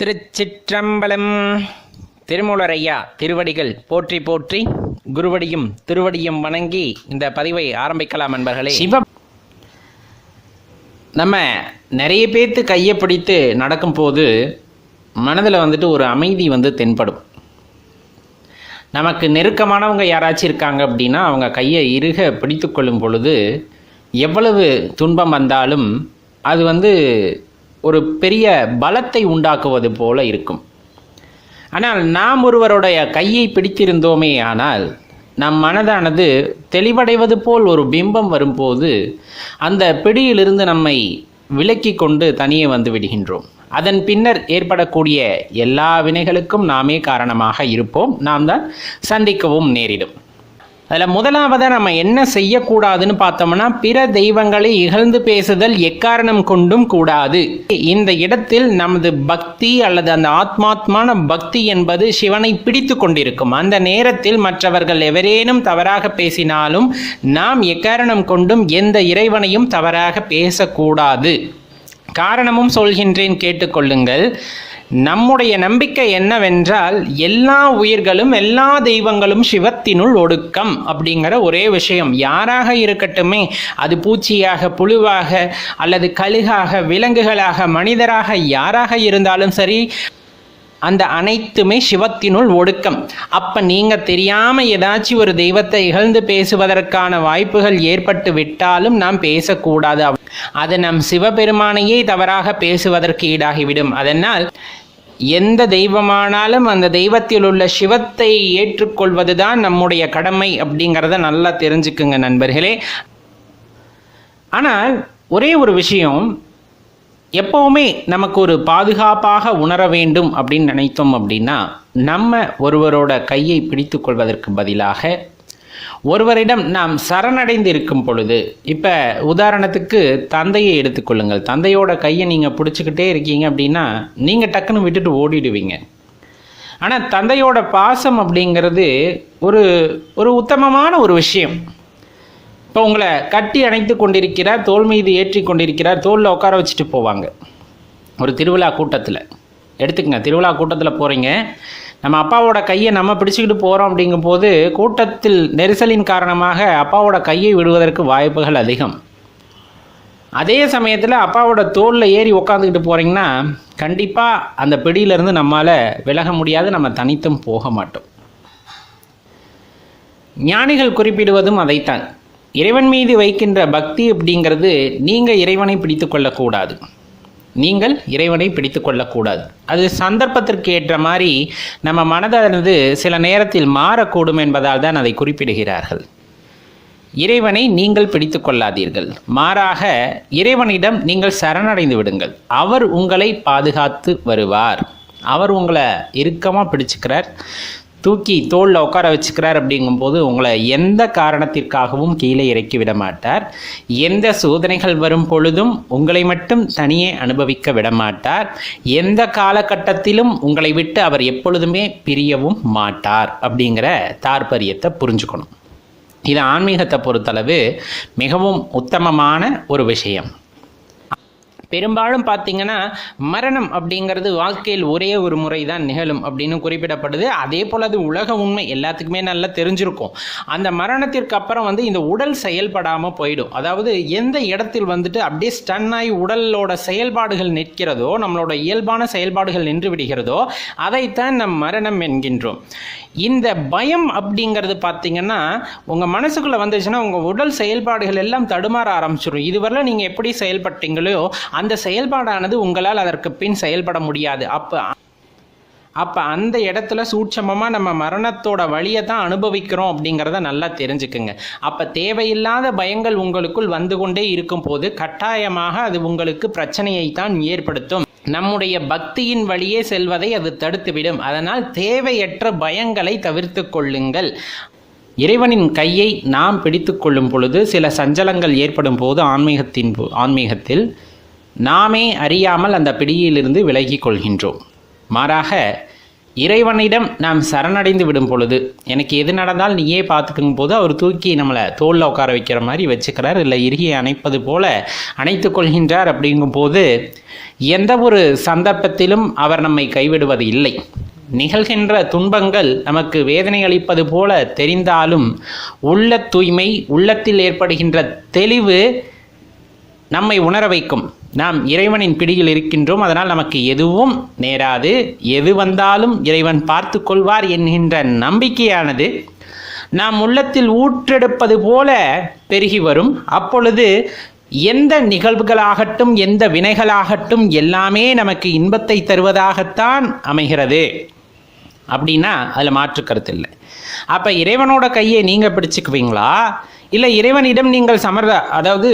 திருச்சிற்றம்பலம். திருமூலரையா திருவடிகள் போற்றி போற்றி குருவடியும் திருவடியும் வணங்கி இந்த பதிவை ஆரம்பிக்கலாம் நண்பர்களே சிவ நம்ம நிறைய பேர்த்து கையை பிடித்து நடக்கும்போது மனதில் வந்துட்டு ஒரு அமைதி வந்து தென்படும். நமக்கு நெருக்கமானவங்க யாராச்சும் இருக்காங்க அப்படின்னா அவங்க கையை இறுக பிடித்து கொள்ளும் பொழுது எவ்வளவு துன்பம் வந்தாலும் அது வந்து ஒரு பெரிய பலத்தை உண்டாக்குவது போல இருக்கும். ஆனால் நாம் ஒருவருடைய கையை பிடித்திருந்தோமே ஆனால் நம் மனதானது தெளிவடைவது போல் ஒரு பிம்பம் வரும்போது அந்த பிடியிலிருந்து நம்மை விலக்கி கொண்டு தனியே வந்து விடுகின்றோம். அதன் பின்னர் ஏற்படக்கூடிய எல்லா வினைகளுக்கும் நாமே காரணமாக இருப்போம். நாம் தான் சந்திக்கவும் நேரிடும். அதில் முதலாவதாக நம்ம என்ன செய்யக்கூடாதுன்னு பார்த்தோம்னா பிற தெய்வங்களை இகழ்ந்து பேசுதல் எக்காரணம் கொண்டும் கூடாது. இந்த இடத்தில் நமது பக்தி அல்லது அந்த ஆத்மாத்மான பக்தி என்பது சிவனை பிடித்து கொண்டிருக்கும். அந்த நேரத்தில் மற்றவர்கள் எவரேனும் தவறாக பேசினாலும் நாம் எக்காரணம் கொண்டும் எந்த இறைவனையும் தவறாக பேசக்கூடாது. காரணமும் சொல்கின்றேன் கேட்டுக்கொள்ளுங்கள் நம்முடைய நம்பிக்கை என்னவென்றால் எல்லா உயிர்களும் எல்லா தெய்வங்களும் சிவத்தினுள் ஒடுக்கம் அப்படிங்கிற ஒரே விஷயம். யாராக இருக்கட்டுமே அது பூச்சியாக புழுவாக அல்லது கழுகாக விலங்குகளாக மனிதராக யாராக இருந்தாலும் சரி அந்த அனைத்துமே சிவத்தினுள் ஒடுக்கம். அப்ப நீங்க தெரியாம ஏதாச்சும் ஒரு தெய்வத்தை இகழ்ந்து பேசுவதற்கான வாய்ப்புகள் ஏற்பட்டு விட்டாலும் நாம் பேசக்கூடாது. அது நம் சிவபெருமானையே தவறாக பேசுவதற்கு ஈடாகிவிடும். அதனால் எந்த தெய்வமானாலும் அந்த தெய்வத்தில் உள்ள சிவத்தை ஏற்றுக்கொள்வதுதான் நம்முடைய கடமை அப்படிங்கிறத நல்லா தெரிஞ்சுக்குங்க நண்பர்களே. ஆனால் ஒரே ஒரு விஷயம் எப்போவுமே நமக்கு ஒரு பாதுகாப்பாக உணர வேண்டும் அப்படின்னு நினைத்தோம் அப்படின்னா நம்ம ஒருவரோட கையை பிடித்து கொள்வதற்கு பதிலாக ஒருவரிடம் நாம் சரணடைந்து இருக்கும் பொழுது இப்போ உதாரணத்துக்கு தந்தையை எடுத்துக்கொள்ளுங்கள் தந்தையோட கையை நீங்கள் பிடிச்சிக்கிட்டே இருக்கீங்க அப்படின்னா நீங்கள் டக்குன்னு விட்டுட்டு ஓடிடுவீங்க. ஆனால் தந்தையோட பாசம் அப்படிங்கிறது ஒரு ஒரு உத்தமமான ஒரு விஷயம். இப்போ உங்களை கட்டி அணைத்து கொண்டிருக்கிறார் தோல் மீது ஏற்றி கொண்டிருக்கிறார் தோலில் உட்கார வச்சுட்டு போவாங்க. ஒரு திருவிழா கூட்டத்தில். எடுத்துக்கங்க திருவிழா கூட்டத்தில் போகிறீங்க நம்ம அப்பாவோட கையை நம்ம பிடிச்சிக்கிட்டு போகிறோம் அப்படிங்கும்போது கூட்டத்தில் நெரிசலின் காரணமாக அப்பாவோட கையை விடுவதற்கு வாய்ப்புகள் அதிகம். அதே சமயத்தில் அப்பாவோட தோலில் ஏறி உக்காந்துக்கிட்டு போகிறீங்கன்னா கண்டிப்பாக அந்த பிடியிலேருந்து நம்மால் விலக முடியாது நம்ம தனித்தும் போக மாட்டோம். ஞானிகள் குறிப்பிடுவதும் அதைத்தான். இறைவன் மீது வைக்கின்ற பக்தி அப்படிங்கிறது நீங்கள் இறைவனை பிடித்து கொள்ளக்கூடாது. நீங்கள் இறைவனை பிடித்து கொள்ளக்கூடாது. அது சந்தர்ப்பத்திற்கு ஏற்ற மாதிரி நம்ம மனதானது சில நேரத்தில் மாறக்கூடும் என்பதால் தான் அதை குறிப்பிடுகிறார்கள். இறைவனை நீங்கள் பிடித்து கொள்ளாதீர்கள். மாறாக இறைவனிடம் நீங்கள் சரணடைந்து விடுங்கள். அவர் உங்களை பாதுகாத்து வருவார். அவர் உங்களை இறுக்கமாக பிடிச்சுக்கிறார். தூக்கி தோளில் உட்கார வச்சுக்கிறார் அப்படிங்கும்போது உங்களை எந்த காரணத்திற்காகவும் கீழே இறக்கி விட மாட்டார். எந்த சோதனைகள் வரும் பொழுதும் உங்களை மட்டும் தனியே அனுபவிக்க விட மாட்டார். எந்த காலகட்டத்திலும் உங்களை விட்டு அவர் எப்பொழுதுமே பிரியவும் மாட்டார் அப்படிங்கிற தாற்பரியத்தை புரிஞ்சுக்கணும். இது ஆன்மீகத்தை பொறுத்தளவு மிகவும் உத்தமமான ஒரு விஷயம். பெரும்பாலும் பார்த்தீங்கன்னா மரணம் அப்படிங்கிறது வாழ்க்கையில் ஒரே ஒரு முறை தான் நிகழும் அப்படின்னு குறிப்பிடப்படுது. அதே போல் அது உலக உண்மை எல்லாத்துக்குமே நல்லா தெரிஞ்சிருக்கும். அந்த மரணத்திற்கு அப்புறம் வந்து இந்த உடல் செயல்படாமல் போயிடும். அதாவது எந்த இடத்தில் வந்துட்டு அப்படியே ஸ்டன் ஆகி உடலோட செயல்பாடுகள் நிற்கிறதோ நம்மளோட இயல்பான செயல்பாடுகள் நின்று விடுகிறதோ அதைத்தான் நம் மரணம் என்கின்றோம். இந்த பயம் அப்படிங்கிறது பார்த்தீங்கன்னா உங்கள் மனசுக்குள்ளே வந்துச்சுன்னா உங்கள் உடல் செயல்பாடுகள் எல்லாம் தடுமாற ஆரம்பிச்சிடும் இதுவரை நீங்கள் எப்படி செயல்பட்டீங்களோ அந்த செயல்பாடானது உங்களால் அதற்கு பின் செயல்பட முடியாது. அப்போ அப்போ அந்த இடத்துல சூட்சமமாக நம்ம மரணத்தோட வழியை தான் அனுபவிக்கிறோம் அப்படிங்கிறத நல்லா தெரிஞ்சுக்குங்க. அப்போ தேவையில்லாத பயங்கள் உங்களுக்குள் வந்து கொண்டே இருக்கும் போது கட்டாயமாக அது உங்களுக்கு பிரச்சனையை தான் ஏற்படுத்தும். நம்முடைய பக்தியின் வழியே செல்வதை அது தடுத்துவிடும். அதனால் தேவையற்ற பயங்களை தவிர்த்து கொள்ளுங்கள். இறைவனின் கையை நாம் பிடித்து கொள்ளும் பொழுது சில சஞ்சலங்கள் ஏற்படும் போது ஆன்மீகத்தின் போ- ஆன்மீகத்தில் நாமே அறியாமல் அந்த பிடியிலிருந்து விலகி கொள்கின்றோம். மாறாக இறைவனிடம் நாம் சரணடைந்து விடும் பொழுது எனக்கு எது நடந்தால் நீயே பார்த்துக்கும் போது அவர் தூக்கி நம்மளை தோளில் உட்கார வைக்கிற மாதிரி வச்சுக்கிறார். இல்லை இறுகி அணைப்பது போல அணைத்து கொள்கின்றார் அப்படிங்கும் போது எந்த ஒரு சந்தர்ப்பத்திலும் அவர் நம்மை கைவிடுவது இல்லை. நிகழ்கின்ற துன்பங்கள் நமக்கு வேதனை அளிப்பது போல தெரிந்தாலும் உள்ள தூய்மை உள்ளத்தில் ஏற்படுகின்ற தெளிவு நம்மை உணர வைக்கும். நாம் இறைவனின் பிடியில் இருக்கின்றோம் அதனால் நமக்கு எதுவும் நேராது. எது வந்தாலும் இறைவன் பார்த்து கொள்வார் என்கின்ற நம்பிக்கையானது நாம் உள்ளத்தில் ஊற்றெடுப்பது போல பெருகி வரும். அப்பொழுது எந்த நிகழ்வுகளாகட்டும் எந்த வினைகளாகட்டும் எல்லாமே நமக்கு இன்பத்தை தருவதாகத்தான் அமைகிறது. அப்படின்னா அதில் மாற்று கருத்து இல்லை. அப்போ இறைவனோட கையை நீங்கள் பிடிச்சுக்குவீங்களா? இல்லை இறைவனிடம் நீங்கள் சமர் அதாவது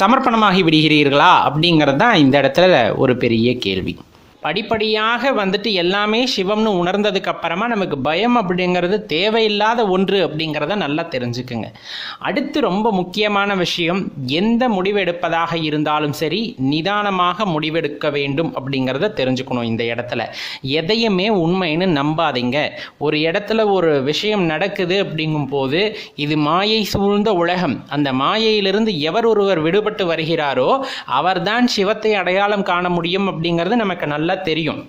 சமர்ப்பணமாகி விடுகிறீர்களா? அப்படிங்கிறது தான் இந்த இடத்துல ஒரு பெரிய கேள்வி. படிப்படியாக வந்துட்டு எல்லாமே சிவம்னு உணர்ந்ததுக்கு அப்புறமா நமக்கு பயம் அப்படிங்கிறது தேவையில்லாத ஒன்று அப்படிங்கிறத நல்லா தெரிஞ்சுக்குங்க. அடுத்து ரொம்ப முக்கியமான விஷயம் எந்த முடிவு எடுப்பதாக இருந்தாலும் சரி நிதானமாக முடிவெடுக்க வேண்டும் அப்படிங்கிறத தெரிஞ்சுக்கணும் இந்த இடத்துல. எதையுமே உண்மைன்னு நம்பாதீங்க. ஒரு இடத்துல ஒரு விஷயம் நடக்குது அப்படிங்கும் போது இது மாயை சூழ்ந்த உலகம். அந்த மாயையிலிருந்து எவர் ஒருவர் விடுபட்டு வருகிறாரோ அவர்தான் சிவத்தை அடையாளம் காண முடியும் அப்படிங்கிறது நமக்கு நல்லா தெரியும்.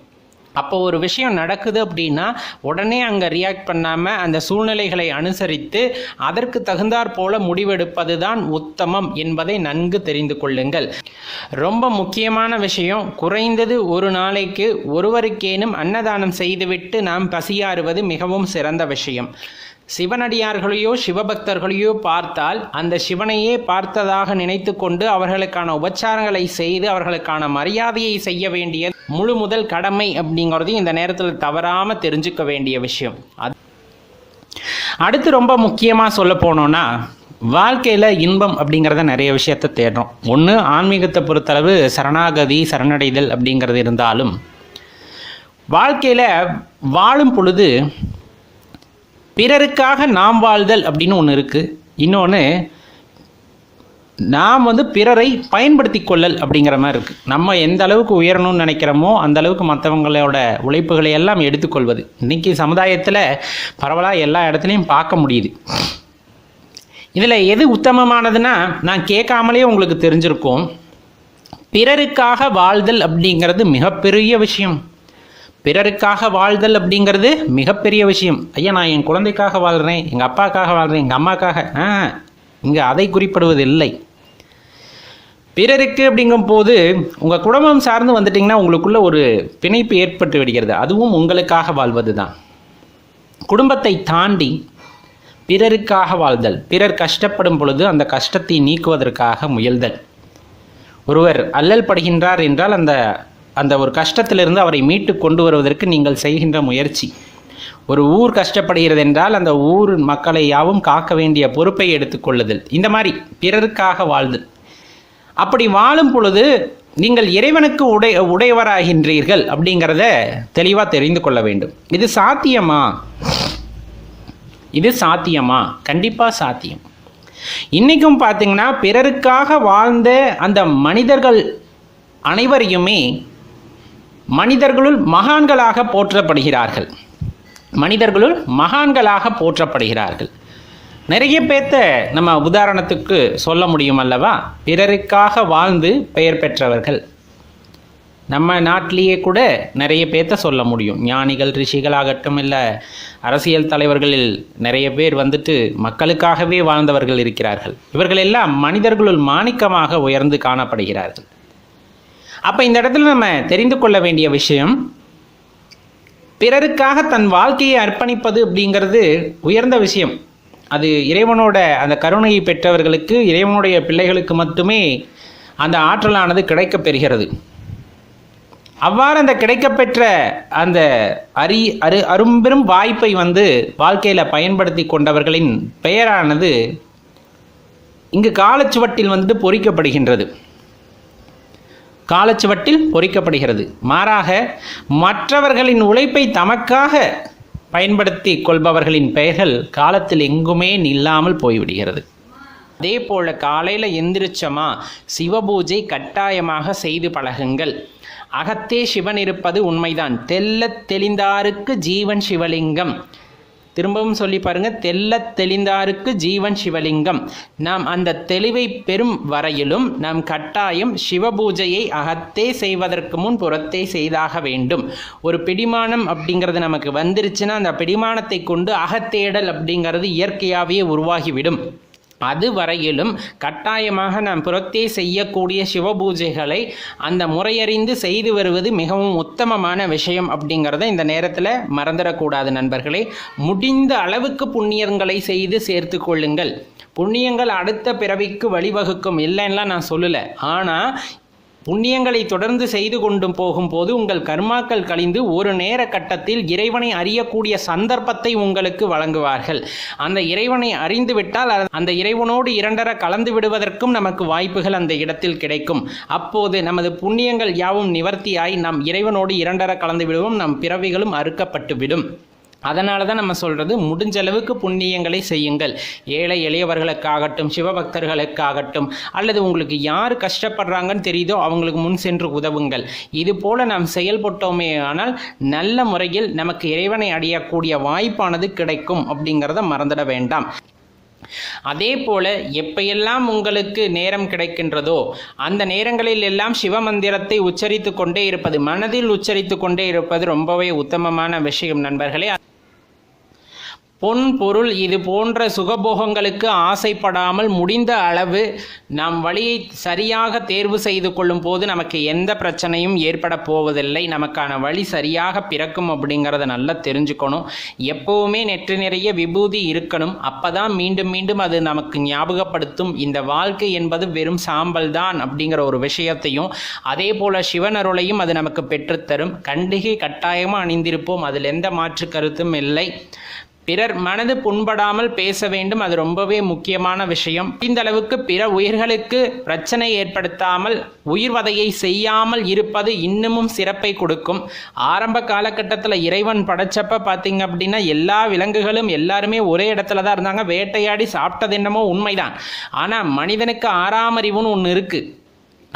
அப்போ ஒரு விஷயம் நடக்குது அப்படின்னா உடனே அங்கே ரியாக்ட் பண்ணாமல் அந்த சூழ்நிலைகளை அனுசரித்து அதற்கு தகுந்தாற் போல முடிவெடுப்பது தான் உத்தமம் என்பதை நன்கு தெரிந்து கொள்ளுங்கள். ரொம்ப முக்கியமான விஷயம் குறைந்தது ஒரு நாளைக்கு ஒருவருக்கேனும் அன்னதானம் செய்துவிட்டு நாம் பசியாறுவது மிகவும் சிறந்த விஷயம். சிவனடியார்களையோ சிவபக்தர்களையோ பார்த்தால் அந்த சிவனையே பார்த்ததாக நினைத்து கொண்டு அவர்களுக்கான உபச்சாரங்களை செய்து அவர்களுக்கான மரியாதையை செய்ய வேண்டிய முழு முதல் கடமை அப்படிங்கிறது இந்த நேரத்தில் தவறாமல் தெரிஞ்சுக்க வேண்டிய விஷயம். அது அடுத்து ரொம்ப முக்கியமாக சொல்ல போனோன்னா வாழ்க்கையில் இன்பம் அப்படிங்கிறத நிறைய விஷயத்தை தேடுறோம். ஒன்று ஆன்மீகத்தை பொறுத்தளவு சரணாகதி சரணடைதல் அப்படிங்கிறது இருந்தாலும் வாழ்க்கையில் வாழும் பொழுது பிறருக்காக நாம் வாழ்தல் அப்படின்னு ஒன்று இருக்குது இன்னொன்று நாம் வந்து பிறரை பயன்படுத்தி கொள்ளல் அப்படிங்கிற மாதிரி இருக்குது நம்ம எந்த அளவுக்கு உயரணும்னு நினைக்கிறோமோ அந்த அளவுக்கு மற்றவங்களோட உழைப்புகளை எல்லாம் எடுத்துக்கொள்வது இன்றைக்கி சமுதாயத்தில் பரவலாக எல்லா இடத்துலையும் பார்க்க முடியுது. இதில் எது உத்தமமானதுன்னா நான் கேட்காமலே உங்களுக்கு தெரிஞ்சிருக்கோம். பிறருக்காக வாழ்தல் அப்படிங்கிறது மிகப்பெரிய விஷயம். பிறருக்காக வாழ்தல் அப்படிங்கிறது மிகப்பெரிய விஷயம். ஐயா நான் என் குழந்தைக்காக வாழ்கிறேன் எங்கள் அப்பாக்காக வாழ்கிறேன் எங்கள் அம்மாக்காக. ஆ இங்கே அதை குறிப்பிடுவது இல்லை பிறருக்கு அப்படிங்கும் போது உங்கள் குடும்பம் சார்ந்து வந்துட்டிங்கன்னா உங்களுக்குள்ள ஒரு பிணைப்பு ஏற்பட்டு விடுகிறது. அதுவும் உங்களுக்காக வாழ்வது தான் குடும்பத்தை தாண்டி பிறருக்காக வாழ்தல் பிறர் கஷ்டப்படும் பொழுது அந்த கஷ்டத்தை நீக்குவதற்காக முயல்தல். ஒருவர் அல்லல் படுகின்றார் என்றால் அந்த அந்த ஒரு கஷ்டத்திலிருந்து அவரை மீட்டு கொண்டு வருவதற்கு நீங்கள் செய்கின்ற முயற்சி. ஒரு ஊர் கஷ்டப்படுகிறது என்றால் அந்த ஊர் மக்களை யாவும் காக்க வேண்டிய பொறுப்பை எடுத்துக்கொள்ளுதல் இந்த மாதிரி பிறருக்காக வாழ்தல். அப்படி வாழும் பொழுது நீங்கள் இறைவனுக்கு உடை உடையவராகின்றீர்கள் அப்படிங்கிறத தெளிவாக தெரிந்து கொள்ள வேண்டும். இது சாத்தியமா? இது சாத்தியமா? கண்டிப்பாக சாத்தியம். இன்றைக்கும் பார்த்தீங்கன்னா பிறருக்காக வாழ்ந்த அந்த மனிதர்கள் அனைவரையுமே மனிதர்களுள் மகான்களாக போற்றப்படுகிறார்கள். மனிதர்களுள் மகான்களாக போற்றப்படுகிறார்கள். நிறைய பேர்த்த நம்ம உதாரணத்துக்கு சொல்ல முடியும் அல்லவா? பிறருக்காக வாழ்ந்து பெயர் பெற்றவர்கள். நம்ம நாட்டிலேயே கூட நிறைய பேர்த்த சொல்ல முடியும். ஞானிகள் ரிஷிகளாகட்டும் இல்லை அரசியல் தலைவர்களில் நிறைய பேர் வந்துட்டு மக்களுக்காகவே வாழ்ந்தவர்கள் இருக்கிறார்கள். இவர்கள் எல்லாம் மனிதர்களுள் மாணிக்கமாக உயர்ந்து காணப்படுகிறார்கள். அப்போ இந்த இடத்துல நம்ம தெரிந்து கொள்ள வேண்டிய விஷயம் பிறருக்காக தன் வாழ்க்கையை அர்ப்பணிப்பது அப்படிங்கிறது உயர்ந்த விஷயம். அது இறைவனோட அந்த கருணையை பெற்றவர்களுக்கு இறைவனுடைய பிள்ளைகளுக்கு மட்டுமே அந்த ஆற்றலானது கிடைக்கப் பெறுகிறது. அவ்வாறு அந்த கிடைக்கப்பெற்ற அந்த அரி அரு அரும்பெரும் வாய்ப்பை வந்து வாழ்க்கையில் பயன்படுத்தி கொண்டவர்களின் பெயரானது இங்கு காலச்சுவட்டில் வந்துட்டு பொறிக்கப்படுகின்றது. காலச்சுவட்டில் பொறிக்கப்படுகிறது. மாறாக மற்றவர்களின் உழைப்பை தமக்காக பயன்படுத்தி கொள்பவர்களின் பெயர்கள் காலத்தில் எங்குமே நில்லாமல் போய்விடுகிறது. அதே போல் காலையில் எந்திரிச்சோமா சிவபூஜை கட்டாயமாக செய்து பழகுங்கள். அகத்தே சிவன் இருப்பது உண்மைதான். தெள்ளத் தெளிந்தாருக்கு ஜீவன் சிவலிங்கம். திரும்பவும் சொல்லி பாருங்க தெள்ளத் தெளிந்தாருக்கு ஜீவன் சிவலிங்கம். நாம் அந்த தெளிவை பெறும் வரையிலும் நாம் கட்டாயம் சிவபூஜையை அகத்தே செய்வதற்கு முன் புறத்தே செய்தாக வேண்டும். ஒரு பிடிமானம் அப்படிங்கிறது நமக்கு வந்துருச்சுன்னா அந்த பிடிமானத்தை கொண்டு அகத்தேடல் அப்படிங்கிறது இயற்கையாகவே உருவாகிவிடும். அதுவரையிலும் கட்டாயமாக நாம் புறத்தே செய்யக்கூடிய சிவபூஜைகளை அந்த முறையறிந்து செய்து வருவது மிகவும் உத்தமமான விஷயம் அப்படிங்கிறத இந்த நேரத்தில் மறந்துடக்கூடாது நண்பர்களே. முடிந்த அளவுக்கு புண்ணியங்களை செய்து சேர்த்து கொள்ளுங்கள். புண்ணியங்கள் அடுத்த பிறவிக்கு வழிவகுக்கும் இல்லைன்னா நான் சொல்லலை. ஆனால் புண்ணியங்களை தொடர்ந்து செய்து கொண்டு போகும்போது உங்கள் கர்மாக்கள் கழிந்து ஒரு நேர கட்டத்தில் இறைவனை அறியக்கூடிய சந்தர்ப்பத்தை உங்களுக்கு வழங்குவார்கள். அந்த இறைவனை அறிந்துவிட்டால் அந்த இறைவனோடு இரண்டர கலந்து விடுவதற்கும் நமக்கு வாய்ப்புகள் அந்த இடத்தில் கிடைக்கும். அப்போது நமது புண்ணியங்கள் யாவும் நிவர்த்தியாய் நாம் இறைவனோடு இரண்டர கலந்து விடுவோம். நம் பிறவிகளும் அறுக்கப்பட்டு விடும் அதனால தான் நம்ம சொல்கிறது முடிஞ்ச அளவுக்கு புண்ணியங்களை செய்யுங்கள். ஏழை எளியவர்களுக்காகட்டும் சிவபக்தர்களுக்காகட்டும் அல்லது உங்களுக்கு யார் கஷ்டப்படுறாங்கன்னு தெரியுதோ அவங்களுக்கு முன் சென்று உதவுங்கள். இது போல நாம் செயல்பட்டோமே ஆனால் நல்ல முறையில் நமக்கு இறைவனை அடையக்கூடிய வாய்ப்பானது கிடைக்கும் அப்படிங்கிறத மறந்துட வேண்டாம். அதே போல எப்பையெல்லாம் உங்களுக்கு நேரம் கிடைக்கின்றதோ அந்த நேரங்களில் எல்லாம் சிவமந்திரத்தை உச்சரித்து கொண்டே இருப்பது மனதில் உச்சரித்து கொண்டே இருப்பது ரொம்பவே உத்தமமான விஷயம் நண்பர்களே. பொன் பொருள் இது போன்ற சுகபோகங்களுக்கு ஆசைப்படாமல் முடிந்த அளவு நம் வழியை சரியாக தேர்வு செய்து கொள்ளும் போது நமக்கு எந்த பிரச்சனையும் ஏற்பட போவதில்லை. நமக்கான வழி சரியாக பிறக்கும் அப்படிங்கிறத நல்லா தெரிஞ்சுக்கணும். எப்பவுமே நெற்று நிறைய விபூதி இருக்கணும். அப்பதான் மீண்டும் மீண்டும் அது நமக்கு ஞாபகப்படுத்தும். இந்த வாழ்க்கை என்பது வெறும் சாம்பல் தான் அப்படிங்கிற ஒரு விஷயத்தையும் அதே போல சிவன் அருளையும் அது நமக்கு பெற்றுத்தரும். கண்டிகை கட்டாயமாக அணிந்திருப்போம். அதில் எந்த மாற்று கருத்தும் இல்லை. பிறர் மனது புண்படாமல் பேச வேண்டும். அது ரொம்பவே முக்கியமான விஷயம். இந்த அளவுக்கு பிற உயிர்களுக்கு பிரச்சனை ஏற்படுத்தாமல் உயிர்வதையை செய்யாமல் இருப்பது இன்னமும் சிறப்பை கொடுக்கும். ஆரம்ப காலகட்டத்தில் இறைவன் படைச்சப்ப பார்த்தீங்க அப்படின்னா எல்லா விலங்குகளும் எல்லாருமே ஒரே இடத்துல தான் இருந்தாங்க. வேட்டையாடி சாப்பிட்டது என்னமோ உண்மைதான். ஆனால் மனிதனுக்கு ஆறாம் அறிவுன்னு ஒன்று இருக்குது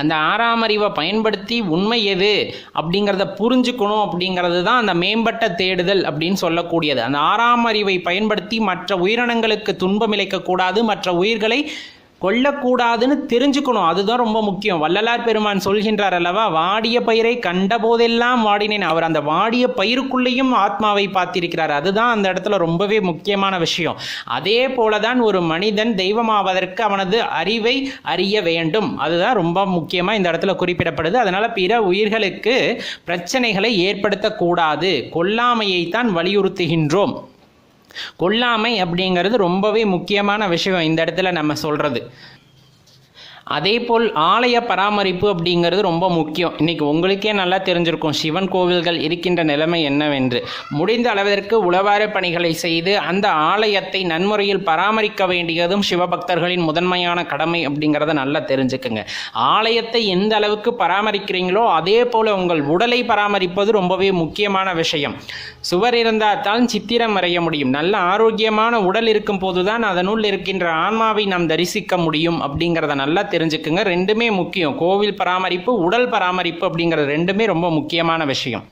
அந்த ஆறாம் அறிவை பயன்படுத்தி உண்மை எது அப்படிங்கிறத புரிஞ்சுக்கணும் அப்படிங்கிறது தான் அந்த மேம்பட்ட தேடுதல் அப்படின்னு சொல்லக்கூடியது. அந்த ஆறாம் அறிவை பயன்படுத்தி மற்ற உயிரினங்களுக்கு துன்பம் இழைக்கக்கூடாது மற்ற உயிர்களை கொல்லக்கூடாதுன்னு தெரிஞ்சுக்கணும். அதுதான் ரொம்ப முக்கியம். வள்ளலார் பெருமான் சொல்கின்றார் அல்லவா வாடிய பயிரை கண்ட போதெல்லாம் வாடினேன். அவர் அந்த வாடிய பயிருக்குள்ளேயும் ஆத்மாவை பார்த்திருக்கிறார். அதுதான் அந்த இடத்துல ரொம்பவே முக்கியமான விஷயம். அதே போலதான் ஒரு மனிதன் தெய்வமாவதற்கு அவனது அறிவை அறிய வேண்டும். அதுதான் ரொம்ப முக்கியமாக இந்த இடத்துல குறிப்பிடப்படுது. அதனால பிற உயிர்களுக்கு பிரச்சனைகளை ஏற்படுத்தக்கூடாது. கொல்லாமையைத்தான் வலியுறுத்துகின்றோம். கொல்லாமை அப்படிங்கிறது ரொம்பவே முக்கியமான விஷயம் இந்த இடத்துல நம்ம சொல்கிறது அதே போல் ஆலய பராமரிப்பு அப்படிங்கிறது ரொம்ப முக்கியம். இன்னைக்கு உங்களுக்கே நல்லா தெரிஞ்சிருக்கும் சிவன் கோவில்கள் இருக்கின்ற நிலைமை என்னவென்று. முடிந்த அளவிற்கு உளவார பணிகளை செய்து அந்த ஆலயத்தை நன்முறையில் பராமரிக்க வேண்டியதும் சிவபக்தர்களின் முதன்மையான கடமை அப்படிங்கிறத நல்லா தெரிஞ்சுக்குங்க. ஆலயத்தை எந்த அளவுக்கு பராமரிக்கிறீங்களோ அதே போல் உங்கள் உடலை பராமரிப்பது ரொம்பவே முக்கியமான விஷயம். சுவர் இருந்தால் தான் சித்திரம் வரைய முடியும். நல்ல ஆரோக்கியமான உடல் இருக்கும் போதுதான் அதனுள் இருக்கின்ற ஆன்மாவை நாம் தரிசிக்க முடியும் அப்படிங்கிறத நல்லா தெரிஞ்சுக்குங்க. ரெண்டுமே முக்கியம். கோவில் பராமரிப்பு உடல் பராமரிப்பு அப்படிங்கிறது ரெண்டுமே ரொம்ப முக்கியமான விஷயம்.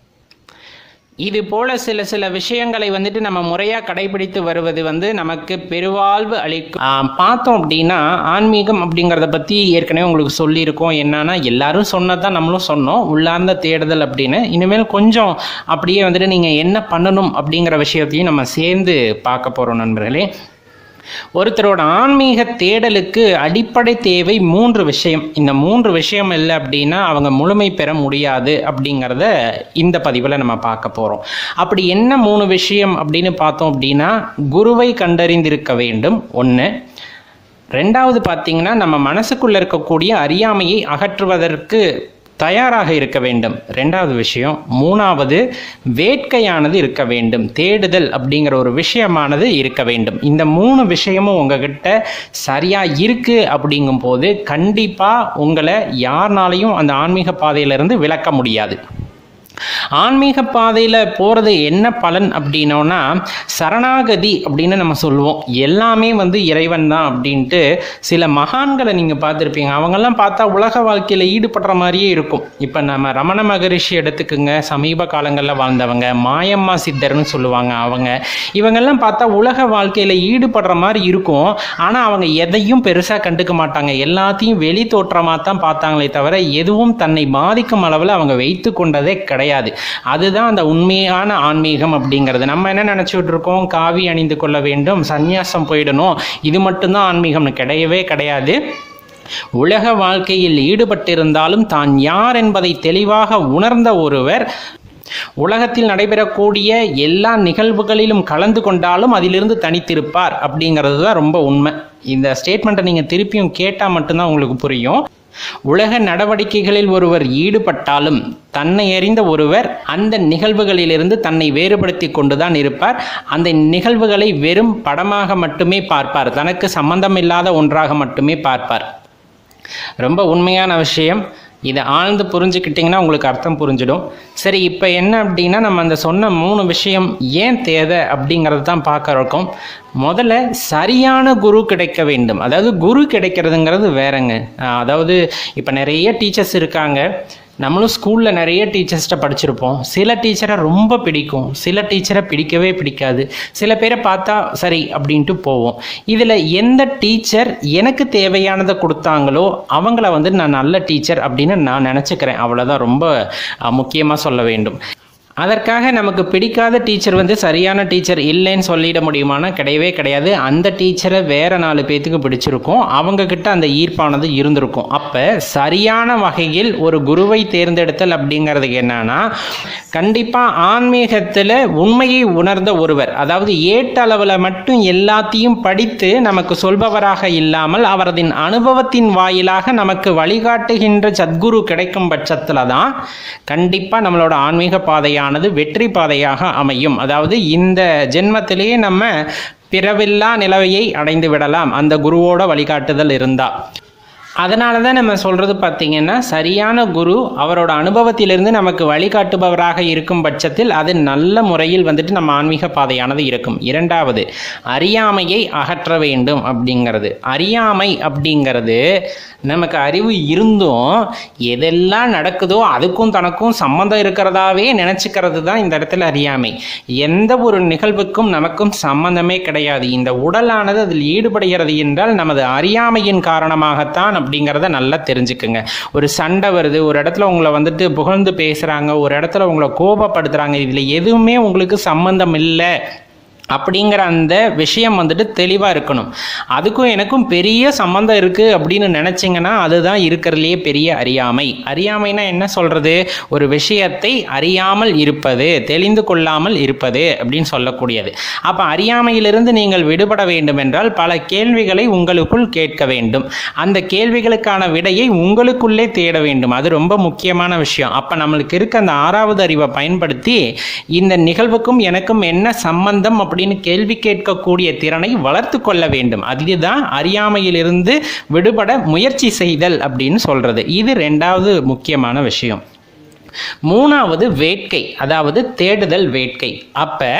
இது போல சில சில விஷயங்களை வந்துட்டு நம்ம முறையாக கடைபிடித்து வருவது வந்து நமக்கு பெருவாழ்வு அளிக்கும். பார்த்தோம் அப்படின்னா ஆன்மீகம் அப்படிங்கிறத பற்றி ஏற்கனவே உங்களுக்கு சொல்லியிருக்கோம். என்னன்னா எல்லாரும் சொன்னதான் நம்மளும் சொன்னோம். உள்ளார்ந்த தேடுதல் அப்படின்னு. இனிமேல் கொஞ்சம் அப்படியே வந்துட்டு நீங்கள் என்ன பண்ணணும் அப்படிங்கிற விஷயத்தையும் நம்ம சேர்ந்து பார்க்க போகிறோம் நண்பர்களே. ஒருத்தரோட ஆன்மீக தேடலுக்கு அடிப்படை தேவை மூன்று விஷயம். இந்த மூன்று விஷயம் இல்லை அப்படின்னா அவங்க முழுமை பெற முடியாது அப்படிங்கிறத இந்த பதிவில் நம்ம பார்க்க போகிறோம் அப்படி என்ன மூணு விஷயம் அப்படின்னு பார்த்தோம் அப்படின்னா குருவை கண்டறிந்திருக்க வேண்டும். ஒன்று ரெண்டாவது பார்த்தீங்கன்னா நம்ம மனசுக்குள்ளே இருக்கக்கூடிய அறியாமையை அகற்றுவதற்கு தயாராக இருக்க வேண்டும். ரெண்டாவது விஷயம் மூணாவது வேட்கையானது இருக்க வேண்டும். தேடுதல் அப்படிங்கிற ஒரு விஷயமானது இருக்க வேண்டும். இந்த மூணு விஷயமும் உங்ககிட்ட சரியா இருக்கு அப்படிங்கும்போது கண்டிப்பா உங்களை யாருனாலையும் அந்த ஆன்மீக பாதையிலிருந்து விலக்க முடியாது. ஆன்மீக பாதையில் போகிறது என்ன பலன் அப்படின்னோன்னா சரணாகதி அப்படின்னு நம்ம சொல்லுவோம். எல்லாமே வந்து இறைவன் தான் அப்படின்ட்டு சில மகான்களை நீங்கள் பார்த்துருப்பீங்க. அவங்கெல்லாம் பார்த்தா உலக வாழ்க்கையில் ஈடுபடுற மாதிரியே இருக்கும். இப்போ நம்ம ரமண மகரிஷி எடுத்துக்குங்க. சமீப காலங்களில் வாழ்ந்தவங்க. மாயம்மா சித்தர்னு சொல்லுவாங்க அவங்க. இவங்கெல்லாம் பார்த்தா உலக வாழ்க்கையில் ஈடுபடுற மாதிரி இருக்கும். ஆனால் அவங்க எதையும் பெருசாக கண்டுக்க மாட்டாங்க. எல்லாத்தையும் வெளி தோற்றமாக தான் பார்த்தாங்களே தவிர எதுவும் தன்னை பாதிக்கும் அளவில் அவங்க வைத்து கொண்டதே கிடையாது. அதுதான் அந்த உண்மையான ஆன்மீகம் அப்படிங்கிறது. நம்ம என்ன நினச்சிட்டு இருக்கோம்? காவி அணிந்து கொள்ள வேண்டும் சந்நியாசம் போயிடணும். இது மட்டும்தான் ஆன்மீகம்னு கிடையவே கிடையாது. உலக வாழ்க்கையில் ஈடுபட்டிருந்தாலும் தான் யார் என்பதை தெளிவாக உணர்ந்த ஒருவர் உலகத்தில் நடைபெறக்கூடிய எல்லா நிகழ்வுகளிலும் கலந்து கொண்டாலும் அதிலிருந்து தனித்திருப்பார் அப்படிங்கிறது தான் ரொம்ப உண்மை. இந்த ஸ்டேட்மெண்ட்டை நீங்கள் திருப்பியும் கேட்டால் மட்டும்தான் உங்களுக்கு புரியும். உலக நடவடிக்கைகளில் ஒருவர் ஈடுபட்டாலும் தன்னை அறிந்த ஒருவர் அந்த நிகழ்வுகளிலிருந்து தன்னை வேறுபடுத்தி கொண்டுதான் இருப்பார். அந்த நிகழ்வுகளை வெறும் படமாக மட்டுமே பார்ப்பார். தனக்கு சம்பந்தமில்லாத ஒன்றாக மட்டுமே பார்ப்பார். ரொம்ப உண்மையான விஷயம். இதை ஆழ்ந்து புரிஞ்சுக்கிட்டிங்கன்னா உங்களுக்கு அர்த்தம் புரிஞ்சிடும். சரி இப்போ என்ன அப்படின்னா நம்ம அந்த சொன்ன மூணு விஷயம் ஏன் தேவை அப்படிங்கிறது தான் பார்க்குறோம் முதல்ல சரியான குரு கிடைக்க வேண்டும். அதாவது குரு கிடைக்கிறதுங்கிறது வேறங்க. அதாவது இப்போ நிறைய டீச்சர்ஸ் இருக்காங்க. நம்மளும் ஸ்கூலில் நிறைய டீச்சர்ஸ்கிட்ட படிச்சிருப்போம். சில டீச்சரை ரொம்ப பிடிக்கும். சில டீச்சரை பிடிக்கவே பிடிக்காது. சில பேரை பார்த்தா சரி அப்படின்ட்டு போவோம். இதில் எந்த டீச்சர் எனக்கு தேவையானதை கொடுத்தாங்களோ அவங்கள வந்து நான் நல்ல டீச்சர் அப்படின்னு நான் நினச்சிக்கிறேன். அவ்வளோதான் ரொம்ப முக்கியமாக சொல்ல வேண்டும். அதற்காக நமக்கு பிடிக்காத டீச்சர் வந்து சரியான டீச்சர் இல்லைன்னு சொல்லிட முடியுமானா கிடையவே கிடையாது. அந்த டீச்சரை வேற நாலு பேத்துக்கு பிடிச்சிருக்கும். அவங்க கிட்ட அந்த ஈர்ப்பானது இருந்திருக்கும். அப்போ சரியான வகையில் ஒரு குருவை தேர்ந்தெடுத்தல் அப்படிங்கிறது என்னன்னா கண்டிப்பாக ஆன்மீகத்தில் உண்மையை உணர்ந்த ஒருவர் அதாவது ஏட்டளவில் மட்டும் எல்லாத்தையும் படித்து நமக்கு சொல்பவராக இல்லாமல் அவரதின் அனுபவத்தின் வாயிலாக நமக்கு வழிகாட்டுகின்ற சத்குரு கிடைக்கும் பட்சத்தில் தான் கண்டிப்பாக நம்மளோட ஆன்மீக பாதையான பாதையானது வெற்றி பாதையாக அமையும். அதாவது இந்த ஜென்மத்திலேயே நம்ம பிறவில்லா நிலவையை அடைந்து விடலாம். அந்த குருவோட வழிகாட்டுதல் இருந்தால் அதனால தான் நம்ம சொல்கிறது பார்த்திங்கன்னா சரியான குரு அவரோட அனுபவத்திலிருந்து நமக்கு வழிகாட்டுபவராக இருக்கும் பட்சத்தில் அது நல்ல முறையில் வந்துட்டு நம்ம ஆன்மீக பாதையானது இருக்கும். இரண்டாவது அறியாமையை அகற்ற வேண்டும் அப்படிங்கிறது. அறியாமை அப்படிங்கிறது நமக்கு அறிவு இருந்தும் எதெல்லாம் நடக்குதோ அதுக்கும் தனக்கும் சம்மந்தம் இருக்கிறதாவே நினச்சிக்கிறது தான் இந்த இடத்துல அறியாமை. எந்த ஒரு நிகழ்வுக்கும் நமக்கும் சம்பந்தமே கிடையாது. இந்த உடலானது அதில் ஈடுபடுகிறது என்றால் நமது அறியாமையின் காரணமாகத்தான் அப்படிங்கிறத நல்லா தெரிஞ்சுக்குங்க. ஒரு சண்டை வருது ஒரு இடத்துல உங்களை வந்துட்டு புகழ்ந்து பேசுகிறாங்க ஒரு இடத்துல உங்களை கோபப்படுத்துகிறாங்க இதில் எதுவுமே உங்களுக்கு சம்மந்தம் இல்லை. அப்படிங்கிற அந்த விஷயம் வந்துட்டு தெளிவாக இருக்கணும். அதுக்கும் எனக்கும் பெரிய சம்மந்தம் இருக்குது அப்படின்னு நினச்சிங்கன்னா அதுதான் இருக்கிறதுலையே பெரிய அறியாமை. அறியாமைனா என்ன சொல்கிறது ஒரு விஷயத்தை அறியாமல் இருப்பது தெளிந்து கொள்ளாமல் இருப்பது அப்படின்னு சொல்லக்கூடியது. அப்போ அறியாமையிலிருந்து நீங்கள் விடுபட வேண்டும் என்றால் பல கேள்விகளை உங்களுக்குள் கேட்க வேண்டும். அந்த கேள்விகளுக்கான விடையை உங்களுக்குள்ளே தேட வேண்டும். அது ரொம்ப முக்கியமான விஷயம். அப்போ நம்மளுக்கு இருக்க அந்த ஆறாவது அறிவை பயன்படுத்தி இந்த நிகழ்வுக்கும் எனக்கும் என்ன சம்பந்தம் அப்படின்னு கேள்வி கேட்கக்கூடிய திறனை வளர்த்து கொள்ள வேண்டும். அதுதான் அறியாமையிலிருந்து விடுபட முயற்சி செய்தல் அப்படின்னு சொல்றது. இது ரெண்டாவது முக்கியமான விஷயம். மூணாவது வேட்கை அதாவது தேடுதல் வேட்கை. அப்போ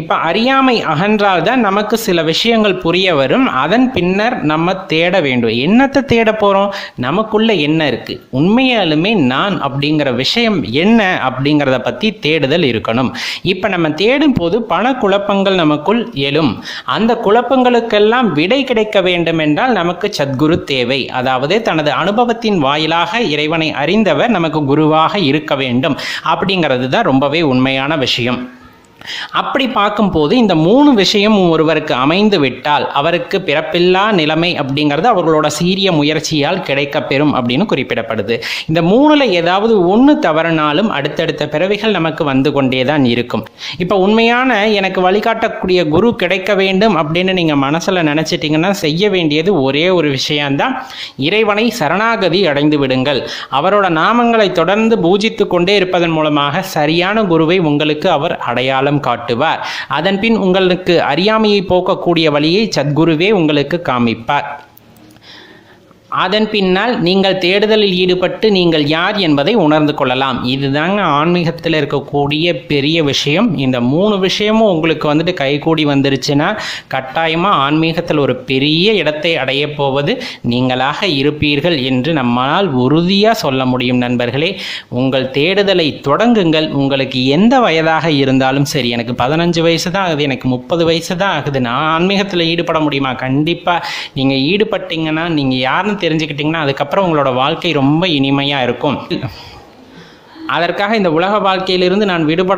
இப்போ அறியாமை அகன்றால் தான் நமக்கு சில விஷயங்கள் புரிய வரும். அதன் பின்னர் நம்ம தேட வேண்டும். என்னத்தை தேட போகிறோம் நமக்குள்ள என்ன இருக்குது உண்மையாலுமே நான் அப்படிங்கிற விஷயம் என்ன அப்படிங்கிறத பற்றி தேடுதல் இருக்கணும். இப்போ நம்ம தேடும் போது பல குழப்பங்கள் நமக்குள் எழும். அந்த குழப்பங்களுக்கெல்லாம் விடை கிடைக்க வேண்டும் என்றால் நமக்கு சத்குரு தேவை. அதாவது தனது அனுபவத்தின் வாயிலாக இறைவனை அறிந்தவர் நமக்கு குருவாக இருக்க வேண்டும் அப்படிங்கிறது தான் ரொம்பவே உண்மையான விஷயம். அப்படி பார்க்கும்போது இந்த மூணு விஷயம் ஒருவருக்கு அமைந்து விட்டால் அவருக்கு பிறப்பில்லா நிலைமை அப்படிங்கிறது அவர்களோட சீரிய முயற்சியால் கிடைக்கப்பெறும் அப்படின்னு குறிப்பிடப்படுது. இந்த மூணுல ஏதாவது ஒன்று தவறினாலும் அடுத்தடுத்த பிறவிகள் நமக்கு வந்து கொண்டே தான் இருக்கும். இப்போ உண்மையான எனக்கு வழிகாட்டக்கூடிய குரு கிடைக்க வேண்டும் அப்படின்னு நீங்கள் மனசில் நினச்சிட்டிங்கன்னா செய்ய வேண்டியது ஒரே ஒரு விஷயம்தான். இறைவனை சரணாகதி அடைந்து விடுங்கள். அவரோட நாமங்களை தொடர்ந்து பூஜித்து கொண்டே இருப்பதன் மூலமாக சரியான குருவை உங்களுக்கு அவர் அடையாளம் காட்டுவார். அதன்பின் உங்களுக்கு அறியாமையை போக்கக்கூடிய வழியை சத்குருவே உங்களுக்கு காமிப்பார். அதன் பின்னால் நீங்கள் தேடுதலில் ஈடுபட்டு நீங்கள் யார் என்பதை உணர்ந்து கொள்ளலாம். இதுதாங்க ஆன்மீகத்தில் இருக்கக்கூடிய பெரிய விஷயம். இந்த மூணு விஷயமும் உங்களுக்கு வந்துட்டு கைகூடி வந்துருச்சுன்னா கட்டாயமாக ஆன்மீகத்தில் ஒரு பெரிய இடத்தை அடைய போவது நீங்களாக இருப்பீர்கள் என்று நம்மால் உறுதியாக சொல்ல முடியும் நண்பர்களே. உங்கள் தேடுதலை தொடங்குங்கள். உங்களுக்கு எந்த வயதாக இருந்தாலும் சரி எனக்கு பதினஞ்சு வயசு தான் ஆகுது எனக்கு முப்பது வயசு தான் ஆகுது. நான் ஆன்மீகத்தில் ஈடுபட முடியுமா? கண்டிப்பாக நீங்கள் ஈடுபட்டீங்கன்னா நீங்கள் யாருன்னு தெரிஞ்சுக்கிட்டிங்கன்னா அதுக்கப்புறம் உங்களோட வாழ்க்கை ரொம்ப இனிமையாக இருக்கும். அதற்காக இந்த உலக வாழ்க்கையிலிருந்து நான் விடுபட